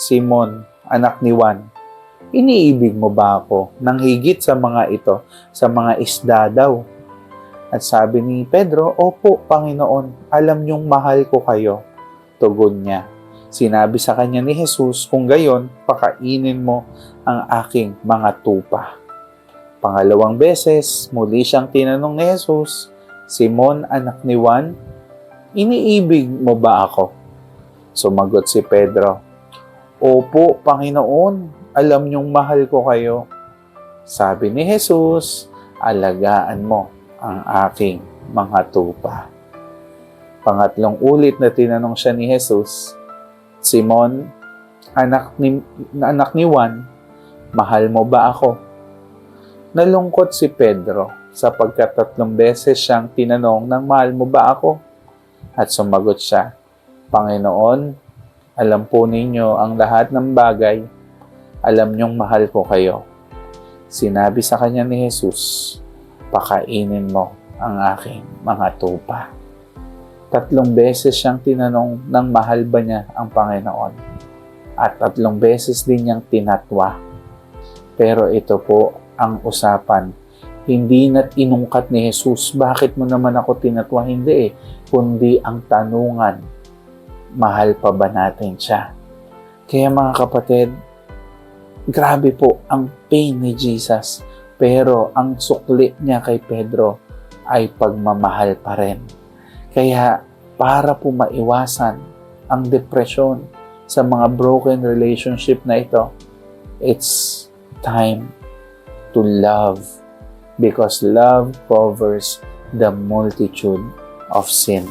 Simon, anak ni Juan, iniibig mo ba ako nang higit sa mga ito, sa mga isda daw? At sabi ni Pedro, Opo, Panginoon, alam niyong mahal ko kayo. Tugon niya. Sinabi sa kanya ni Jesus, kung gayon, pakainin mo ang aking mga tupa. Pangalawang beses, muli siyang tinanong ni Jesus, Simon, anak ni Juan, iniibig mo ba ako? Sumagot si Pedro, Opo, Panginoon, alam niyong mahal ko kayo. Sabi ni Jesus, alagaan mo ang aking mga tupa. Pangatlong ulit na tinanong siya ni Jesus, Simon, anak ni, anak ni Juan, mahal mo ba ako? Nalungkot si Pedro sapagkat tatlong beses siyang tinanong ng mahal mo ba ako? At sumagot siya, Panginoon, alam po ninyo ang lahat ng bagay, alam niyong mahal ko kayo. Sinabi sa kanya ni Jesus, pakainin mo ang aking mga tupa. Tatlong beses siyang tinanong ng mahal ba niya ang Panginoon. At tatlong beses din niyang tinatwa. Pero ito po ang usapan. Hindi na inungkat ni Jesus, bakit mo naman ako tinatwa? Hindi eh. Kundi ang tanungan, mahal pa ba natin siya? Kaya mga kapatid, grabe po ang pain ni Jesus. Pero ang sukli niya kay Pedro ay pagmamahal pa rin. Kaya para po maiwasan ang depression sa mga broken relationship na ito, it's time to love because love covers the multitude of sin.